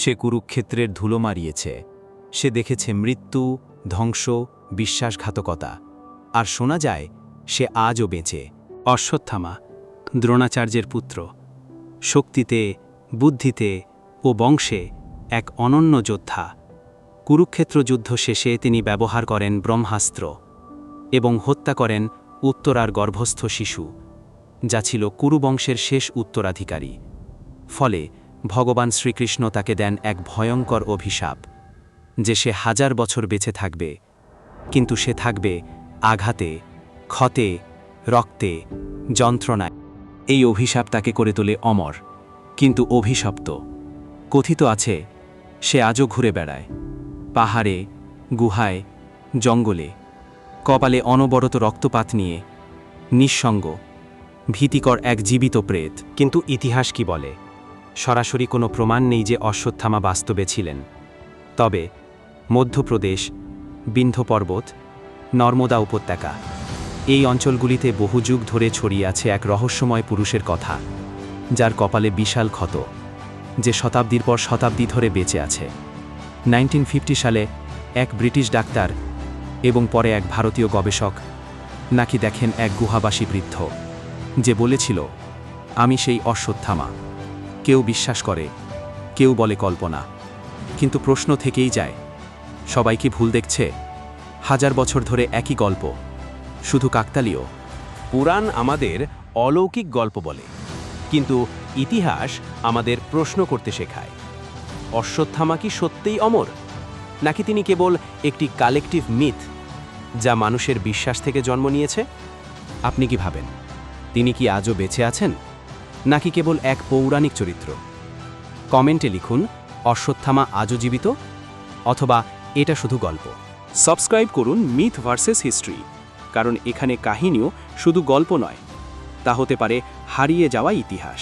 সে কুরুক্ষেত্রের ধুলো মারিয়েছে। সে দেখেছে মৃত্যু, ধ্বংস, বিশ্বাসঘাতকতা। আর শোনা যায়, সে আজও বেঁচে। অশ্বত্থামা, দ্রোণাচার্যের পুত্র, শক্তিতে, বুদ্ধিতে ও বংশে এক অনন্য যোদ্ধা। কুরুক্ষেত্র যুদ্ধ শেষে তিনি ব্যবহার করেন ব্রহ্মাস্ত্র এবং হত্যা করেন উত্তরার গর্ভস্থ শিশু, যা ছিল কুরুবংশের শেষ উত্তরাধিকারী। ফলে ভগবান শ্রীকৃষ্ণ তাকে দেন এক ভয়ঙ্কর অভিশাপ, যে সে হাজার বছর বেঁচে থাকবে। কিন্তু সে থাকবে আঘাতে, ক্ষতে, রক্তে, যন্ত্রণায়। এই অভিশাপ তাকে করে তোলে অমর, কিন্তু অভিশপ্ত। কথিত আছে, সে আজও ঘুরে বেড়ায়। পাহাড়ে, গুহায়, জঙ্গলে, কপালে অনবরত রক্তপাত নিয়ে, নিঃসঙ্গ, ভীতিকর এক জীবিত প্রেত। কিন্তু ইতিহাস কি বলে? সরাসরি কোনো প্রমাণ নেই যে অশ্বত্থামা বাস্তবে ছিলেন। তবে মধ্যপ্রদেশ, বিন্ধ্য পর্বত, নর্মদা উপত্যকা, এই অঞ্চলগুলিতে বহু যুগ ধরে ছড়িয়ে আছে এক রহস্যময় পুরুষের কথা, যার কপালে বিশাল ক্ষত, যে শতাব্দীর পর শতাব্দী ধরে বেঁচে আছে। নাইনটিন সালে এক ব্রিটিশ ডাক্তার এবং পরে এক ভারতীয় গবেষক নাকি দেখেন এক গুহাবাসী বৃদ্ধ, যে বলেছিল, আমি সেই অশ্বত্থামা। কেউ বিশ্বাস করে, কেউ বলে কল্পনা। কিন্তু প্রশ্ন থেকেই যায়, সবাই কি ভুল দেখছে? হাজার বছর ধরে একই গল্প, শুধু কাকতালীয়। পুরাণ আমাদের অলৌকিক গল্প বলে, কিন্তু ইতিহাস আমাদের প্রশ্ন করতে শেখায়। অশ্বত্থামা কি সত্যিই অমর? নাকি তিনি কেবল একটি কালেকটিভ মিথ যা মানুষের বিশ্বাস থেকে জন্ম নিয়েছে? আপনি কি ভাবেন? তিনি কি আজও বেঁচে আছেন? নাকি কেবল এক পৌরাণিক চরিত্র? কমেন্টে লিখুন, অশ্বত্থামা আজও জীবিত? অথবা এটা শুধু গল্প? সাবস্ক্রাইব করুন মিথ ভার্সেস হিস্ট্রি। কারণ এখানে কাহিনীও শুধু গল্প নয়, তা হতে পারে হারিয়ে যাওয়া ইতিহাস।